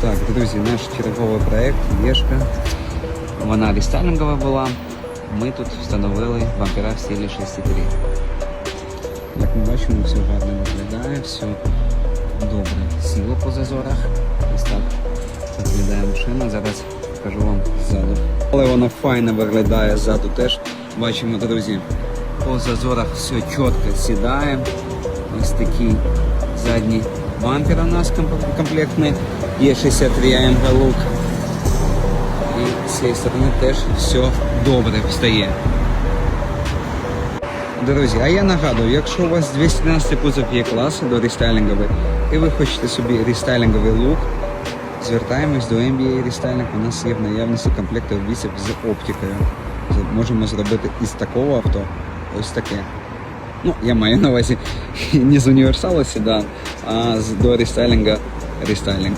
Так, друзі, наш черговий проект Єшка. Вона рестайлінгова була. Ми тут встановили бампера в стилі 6.3. Як ми бачимо, все гарно виглядає, все добре. Сіло по зазорах. Ось так виглядає машина. Зараз покажу вам ззаду. Але вона файно виглядає ззаду теж. Бачимо, друзі, по зазорах все чітко сідає. Ось такий задній бампер у нас комп- комплектний. Є 63 AMG Look. І з цієї сторони теж все добре встає. Друзі, а я нагадую, якщо у вас 213 кузов є класу до рестайлінгової, і ви хочете собі рестайлінговий лук, звертаємось до MBA Restyling. У нас є в наявності комплекти обвісів з оптикою. Можемо зробити із такого авто ось таке. Ну, я маю на увазі не з універсалу седан, а з до рестайлінга рестайлінг.